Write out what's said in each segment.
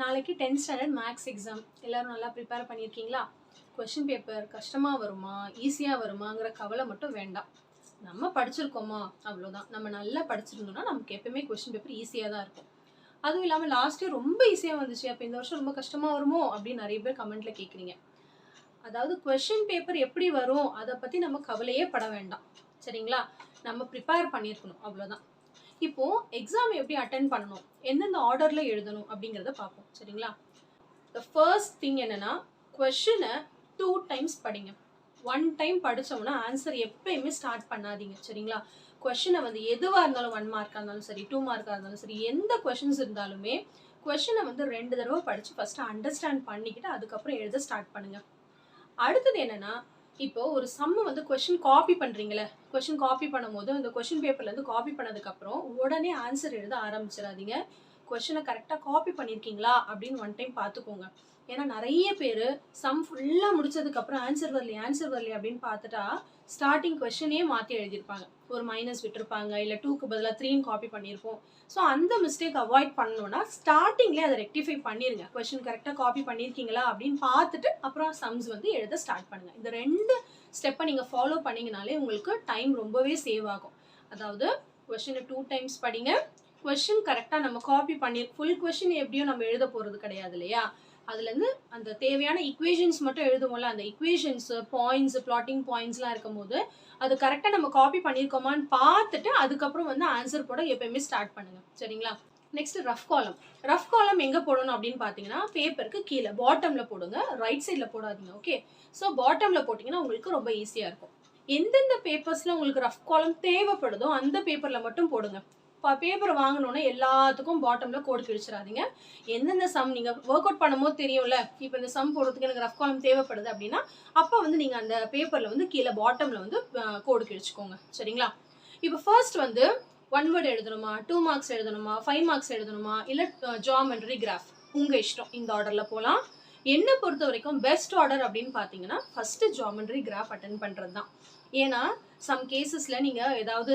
நாளைக்கு tenth standard maths exam எல்லாரும் நல்லா ப்ரிப்பேர் பண்ணியிருக்கீங்களா? கொஷின் பேப்பர் கஷ்டமாக வருமா? ஈஸியாக வருமாங்கிற கவலை மட்டும் வேண்டாம். நம்ம படிச்சிருக்கோமா? அவ்வளோதான் நம்ம நல்லா படிச்சிருந்தோம்னா நமக்கு எப்பயுமே கொஷின் பேப்பர் ஈஸியாக தான் இருக்கும். அதுவும் இல்லாமல் லாஸ்ட் இயர் ரொம்ப ஈஸியாக வந்துச்சு. அப்போ இந்த வருஷம் ரொம்ப கஷ்டமாக வருமோ? அப்படின்னு நிறைய பேர் கமெண்ட்டில் கேட்குறீங்க அதாவது கொஷின் பேப்பர் எப்படி வரும்? அதை பற்றி நம்ம கவலையே பட வேண்டாம். சரிங்களா? நம்ம ப்ரிப்பேர் பண்ணியிருக்கணும். அவ்வளோதான் இப்போ எக்ஸாம் எப்படி அட்டன் பண்ணணும்? எந்தெந்த ஆர்டரில் எழுதணும் அப்படிங்கிறத பார்ப்போம். சரிங்களா? த ஃபர்ஸ்ட் திங் என்னென்னா கொஷினை டூ டைம்ஸ் படிங்க. ஒன் டைம் படித்தோம்னா ஆன்சர் எப்பயுமே ஸ்டார்ட் பண்ணாதீங்க. சரிங்களா? கொஷினை வந்து எதுவாக இருந்தாலும் ஒன் மார்க்காக இருந்தாலும் சரி டூ மார்க்காக இருந்தாலும் சரி எந்த கொஷின்ஸ் இருந்தாலுமே கொஷினை வந்து ரெண்டு தடவை படித்து ஃபஸ்ட்டு அண்டர்ஸ்டாண்ட் பண்ணிக்கிட்டு அதுக்கப்புறம் எழுத ஸ்டார்ட் பண்ணுங்கள் அடுத்தது என்னென்னா இப்போ ஒரு சம்மு வந்து கொஷின் காப்பி பண்றீங்களே கொஷின் காப்பி பண்ணும்போது அந்த கொஷின் பேப்பர்ல இருந்து காப்பி பண்ணதுக்கப்புறம் உடனே ஆன்சர் எழுத ஆரம்பிச்சிடாதீங்க. கொஷினை கரெக்டாக காப்பி பண்ணியிருக்கீங்களா அப்படின்னு ஒன் டைம் பார்த்துக்கோங்க. ஏன்னா நிறைய பேர் சம் ஃபுல்லாக முடிச்சதுக்கப்புறம் ஆன்சர் வரலையே ஆன்சர் வரலையே அப்படின்னு பார்த்துட்டா ஸ்டார்டிங் கொஷனே மாற்றி எழுதியிருப்பாங்க. ஒரு மைனஸ் விட்டுருப்பாங்க இல்லை டூக்கு பதிலாக த்ரீன்னு காப்பி பண்ணியிருப்போம். ஸோ அந்த மிஸ்டேக் அவாய்ட் பண்ணணும்னா ஸ்டார்டிங்லேயே அதை ரெக்டிஃபை பண்ணிருங்க. கொஷின் கரெக்டாக காப்பி பண்ணியிருக்கீங்களா அப்படின்னு பார்த்துட்டு அப்புறம் சம்ஸ் வந்து எழுத ஸ்டார்ட் பண்ணுங்கள் இந்த ரெண்டு ஸ்டெப்பை நீங்கள் ஃபாலோ பண்ணிங்கனாலே உங்களுக்கு டைம் ரொம்பவே சேவ் ஆகும். அதாவது கொஷினை டூ டைம்ஸ் படிங்க. கொஷின் கரெக்டாக நம்ம காப்பி பண்ணி ஃபுல் கொஷின் எப்படியும் நம்ம எழுத போகிறது கிடையாது இல்லையா? அதுலேருந்து அந்த தேவையான இக்குவேஷன்ஸ் மட்டும் எழுதுவோம்ல அந்த இக்குவேஷன்ஸ் பாயிண்ட்ஸ் பிளாட்டிங் பாயிண்ட்ஸ்லாம் இருக்கும் போது அது கரெக்டாக நம்ம காப்பி பண்ணியிருக்கோமான்னு பார்த்துட்டு அதுக்கப்புறம் வந்து ஆன்சர் போட எப்பயுமே ஸ்டார்ட் பண்ணுங்க. சரிங்களா? நெக்ஸ்ட் ரஃப் காலம் ரஃப் காலம் எங்கே போடணும் அப்படின்னு பார்த்தீங்கன்னா பேப்பருக்கு கீழே பாட்டமில் போடுங்க ரைட் சைடில் போடாதீங்க ஓகே ஸோ பாட்டமில் போட்டிங்கன்னா உங்களுக்கு ரொம்ப ஈஸியாக இருக்கும். எந்தெந்த பேப்பர்ஸில் உங்களுக்கு ரஃப் காலம் தேவைப்படுதோ அந்த பேப்பரில் மட்டும் போடுங்க. பேப்பர் வாங்கினோன்னே எல்லாத்துக்கும் பாட்டமில் கோடு கிழிச்சிடாதீங்க எந்தெந்த சம் நீங்கள் ஒர்க் அவுட் பண்ணும்போது தெரியும்ல இப்போ இந்த சம் போடுறதுக்கு எனக்கு ரஃப் காலம் தேவைப்படுது அப்படின்னா அப்போ வந்து நீங்கள் அந்த பேப்பரில் வந்து கீழே பாட்டமில் வந்து கோடு கிழிச்சுக்கோங்க சரிங்களா? இப்போ ஃபர்ஸ்ட் வந்து ஒன் வேர்டு எழுதணுமா டூ மார்க்ஸ் எழுதணுமா ஃபைவ் மார்க்ஸ் எழுதணுமா இல்லை ஜாமெண்ட்ரி கிராஃப் உங்கள் இஷ்டம். இந்த ஆர்டரில் போகலாம் என்னை பொறுத்த வரைக்கும் பெஸ்ட் ஆர்டர் அப்படின்னு பார்த்தீங்கன்னா ஃபஸ்ட்டு ஜாமெண்ட்ரி கிராஃப் அட்டன் பண்ணுறது தான் ஏன்னா சம் கேசஸில் நீங்கள் ஏதாவது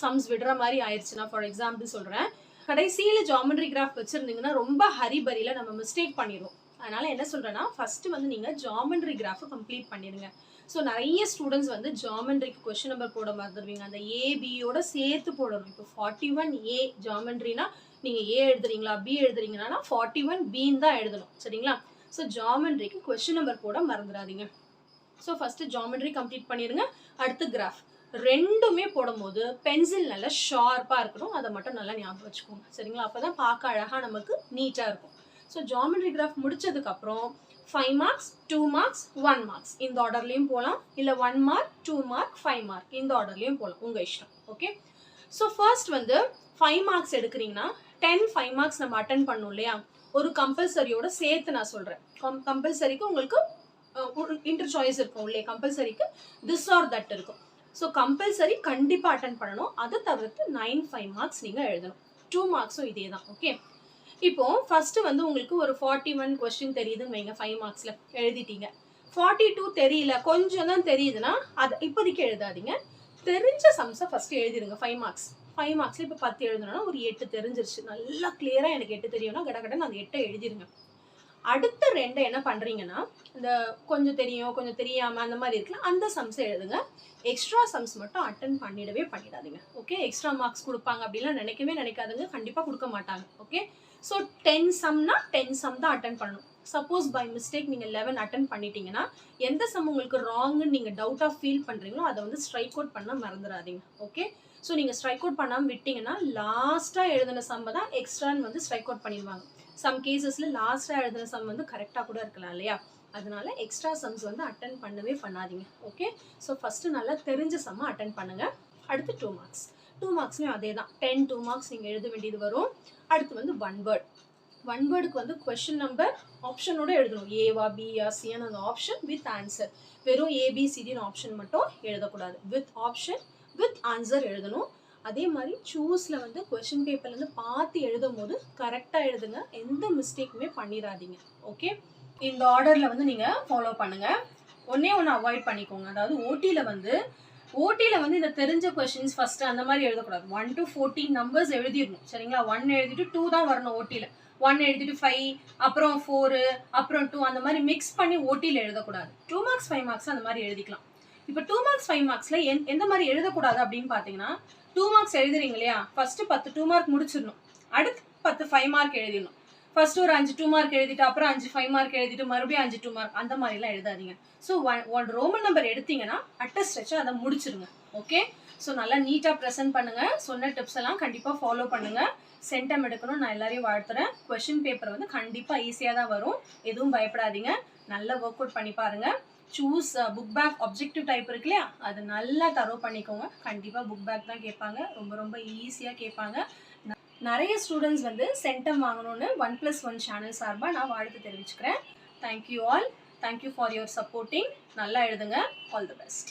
சம்ஸ் விடுற மாதிரி ஆயிடுச்சுன்னா ஃபார் எக்ஸாம்பிள் சொல்கிறேன் கடைசியில் ஜாமெண்ட்ரி கிராஃப் வச்சுருந்தீங்கன்னா ரொம்ப ஹரிபரியில் நம்ம மிஸ்டேக் பண்ணிடுவோம். அதனால் என்ன சொல்கிறேன்னா ஃபஸ்ட்டு வந்து நீங்கள் ஜாமெண்ட்ரி கிராஃபை கம்ப்ளீட் பண்ணிடுங்க. ஸோ நிறைய ஸ்டூடெண்ட்ஸ் வந்து ஜாமெண்ட்ரிக்கு கொஷின் நம்பர் போட மறந்துடுவீங்க. அந்த ஏபியோட சேர்த்து போடணும். இப்போ ஃபார்ட்டி ஒன் ஏ ஜாமெண்ட்ரினா நீங்கள் ஏ எழுதுறீங்களா பி எழுதுறீங்கன்னா ஃபார்ட்டி ஒன் பின்னு தான் எழுதணும். சரிங்களா? ஸோ ஜாமெண்ட்ரிக்கு கொஷின் நம்பர் போட மறந்துடாதீங்க. ஸோ ஃபஸ்ட்டு ஜாமெண்ட்ரி கம்ப்ளீட் பண்ணிடுங்க. அடுத்து கிராஃப் ரெண்டுமே போடும்போது பென்சில் நல்லா ஷார்ப்பாக இருக்கணும். அதை மட்டும் நல்லா ஞாபகம் வச்சுக்கோங்க. சரிங்களா? அப்போ தான் பார்க்க அழகாக நமக்கு நீட்டாக இருக்கும். ஸோ ஜாமெண்ட்ரி கிராஃப் முடிச்சதுக்கப்புறம் five marks two marks one marks இந்த ஆர்டர்லேயும் போகலாம் இல்லை one mark two mark five mark இந்த ஆர்டர்லேயும் போகலாம் உங்கள் இஷ்டம். ஓகே ஸோ ஃபர்ஸ்ட் வந்து ஃபைவ் மார்க்ஸ் எடுக்கிறீங்கன்னா டென் ஃபைவ் மார்க்ஸ் நம்ம அட்டன் பண்ணோம் இல்லையா? ஒரு கம்பல்சரியோட சேர்த்து நான் சொல்கிறேன் கம் கம்பல்சரிக்கு உங்களுக்கு இன்டர் சாய்ஸ் இருக்கும் இல்லையா? கம்பல்சரிக்கு திஸ் ஆர் தட் இருக்கும். ஸோ கம்பல்சரி கண்டிப்பாக அட்டன் பண்ணணும். அதை தவிர்த்து நைன் ஃபைவ் மார்க்ஸ் நீங்கள் எழுதணும். டூ மார்க்ஸும் இதே தான் ஓகே இப்போ ஃபர்ஸ்ட் வந்து உங்களுக்கு ஒரு ஃபார்ட்டி ஒன் கொஸ்டின் தெரியுதுன்னு வைங்க ஃபைவ் மார்க்ஸில் எழுதிட்டீங்க. ஃபார்ட்டி டூ தெரியல கொஞ்சம் தான் தெரியுதுன்னா அதை இப்போதைக்கு எழுதாதீங்க. தெரிஞ்ச சம்ஸை ஃபர்ஸ்ட் எழுதிடுங்க ஃபைவ் மார்க்ஸ் ஃபைவ் மார்க்ஸில் இப்போ பத்து எழுதணும்னா ஒரு எட்டு தெரிஞ்சிருச்சு. நல்லா கிளியராக எனக்கு எட்டு தெரியும்னா கடகடன்னு அந்த எட்டை எழுதிருங்க அடுத்த ரெண்டை என்ன பண்ணுறீங்கன்னா இந்த கொஞ்சம் தெரியும் கொஞ்சம் தெரியாமல் அந்த மாதிரி இருக்கலாம் அந்த சம்ஸை எழுதுங்க. எக்ஸ்ட்ரா சம்ஸ் மட்டும் அட்டன் பண்ணிடவே பண்ணிடாதீங்க. ஓகே எக்ஸ்ட்ரா மார்க்ஸ் கொடுப்பாங்க அப்படிலாம் நினைக்கவே நினைக்காதுங்க. கண்டிப்பாக கொடுக்க மாட்டாங்க. ஓகே ஸோ டென் சம்னா டென் சம் தான் அட்டன் பண்ணணும். சப்போஸ் பை மிஸ்டேக் நீங்கள் லெவன் அட்டன் பண்ணிட்டீங்கன்னா எந்த சம் உங்களுக்கு ராங்குன்னு நீங்கள் டவுட்டாக ஃபீல் பண்ணுறீங்களோ அதை வந்து ஸ்ட்ரைக் அவுட் பண்ண மறந்துடாதீங்க. ஓகே ஸோ நீங்கள் ஸ்ட்ரைக் அவுட் பண்ணாமல் விட்டிங்கன்னா லாஸ்ட்டாக எழுதின சம்மை தான் எக்ஸ்ட்ரான்னு வந்து ஸ்ட்ரைக் அவுட் பண்ணிடுவாங்க. சம் கேசஸில் லாஸ்ட்டாக எழுதின சம் வந்து கரெக்டாக கூட இருக்கலாம் இல்லையா? அதனால எக்ஸ்ட்ரா சம்ஸ் வந்து அட்டன் பண்ணவே பண்ணாதீங்க. ஓகே ஸோ ஃபஸ்ட்டு நல்லா தெரிஞ்ச சம்மை அட்டன் பண்ணுங்கள் அடுத்து டூ மார்க்ஸ் டூ மார்க்ஸ்மே அதே தான். டென் டூ மார்க்ஸ் நீங்கள் எழுத வேண்டியது வரும். அடுத்து வந்து ஒன் வேர்ட் ஒன் வேர்டுக்கு வந்து கொஷின் நம்பர் ஆப்ஷனோட எழுதணும். ஏவா பிஆ சிஎன்னு அந்த ஆப்ஷன் வித் ஆன்சர் வெறும் ஏபிசிடின்னு ஆப்ஷன் மட்டும் எழுதக்கூடாது. வித் ஆப்ஷன் வித் ஆன்சர் எழுதணும். அதே மாதிரி சூஸில் வந்து கொஷின் பேப்பர்லேருந்து பார்த்து எழுதும் போது கரெக்டாக எழுதுங்க. எந்த மிஸ்டேக்குமே பண்ணிடாதீங்க ஓகே இந்த ஆர்டரில் வந்து நீங்கள் ஃபாலோ பண்ணுங்கள் ஒன்றே ஒன்று அவாய்ட் பண்ணிக்கோங்க. அதாவது ஓட்டியில் வந்து ஓட்டியில் வந்து இந்த தெரிஞ்ச கொஷின்ஸ் ஃபஸ்ட்டு அந்த மாதிரி எழுதக்கூடாது. ஒன் டு ஃபோர்டீன் நம்பர்ஸ் எழுதிடணும். சரிங்களா? ஒன் எழுதிட்டு டூ தான் வரணும் ஓட்டியில் ஒன் எழுதிட்டு ஃபைவ் அப்புறம் ஃபோரு அப்புறம் டூ அந்த மாதிரி மிக்ஸ் பண்ணி ஓட்டியில் எழுதக்கூடாது. டூ மார்க்ஸ் ஃபைவ் மார்க்ஸ் அந்த மாதிரி எழுதிக்கலாம். இப்போ டூ மார்க்ஸ் ஃபைவ் மார்க்ஸில் எந் எந்த மாதிரி எழுதக்கூடாது அப்படின்னு பார்த்தீங்கன்னா டூ மார்க்ஸ் எழுதுறீங்க இல்லையா? ஃபஸ்ட்டு பத்து டூ மார்க் முடிச்சிடணும். அடுத்து பத்து ஃபைவ் மார்க் எழுதிடணும். ஃபர்ஸ்ட் ஒரு அஞ்சு டூ மார்க் எழுதிட்டு அப்புறம் அஞ்சு ஃபைவ் மார்க் எழுதிட்டு மறுபடியும் அஞ்சு டூ மார்க் அந்த மாதிரிலாம் எழுதாதீங்க. So one one Roman number எடுத்தீங்கன்னா அட்ட ஸ்ட்ரெச்சாக அதை முடிச்சிருங்க. ஓகே ஸோ நல்லா நீட்டாக ப்ரெசென்ட் பண்ணுங்கள் சொன்ன டிப்ஸ் எல்லாம் கண்டிப்பாக ஃபாலோ பண்ணுங்கள் சென்டம் எடுக்கணும். நான் எல்லாரையும் வாழ்த்துறேன். கொஷின் பேப்பர் வந்து கண்டிப்பாக ஈஸியாக தான் வரும். எதுவும் பயப்படாதீங்க. நல்லா ஒர்க் அவுட் பண்ணி பாருங்கள் choose book back objective type இருக்கு இல்லையா? அது நல்லா தரோ பண்ணிக்கோங்க. கண்டிப்பாக புக் பேக் தான் கேட்பாங்க. ரொம்ப ரொம்ப ஈஸியாக கேட்பாங்க. நிறைய ஸ்டூடெண்ட்ஸ் வந்து சென்டம் வாங்கணும்னு ஒன் ப்ளஸ் ஒன் சேனல் சார்பாக நான் வாழ்த்து தெரிவிச்சுக்கிறேன். Thank you all thank you for your supporting நல்லா எழுதுங்க. All the best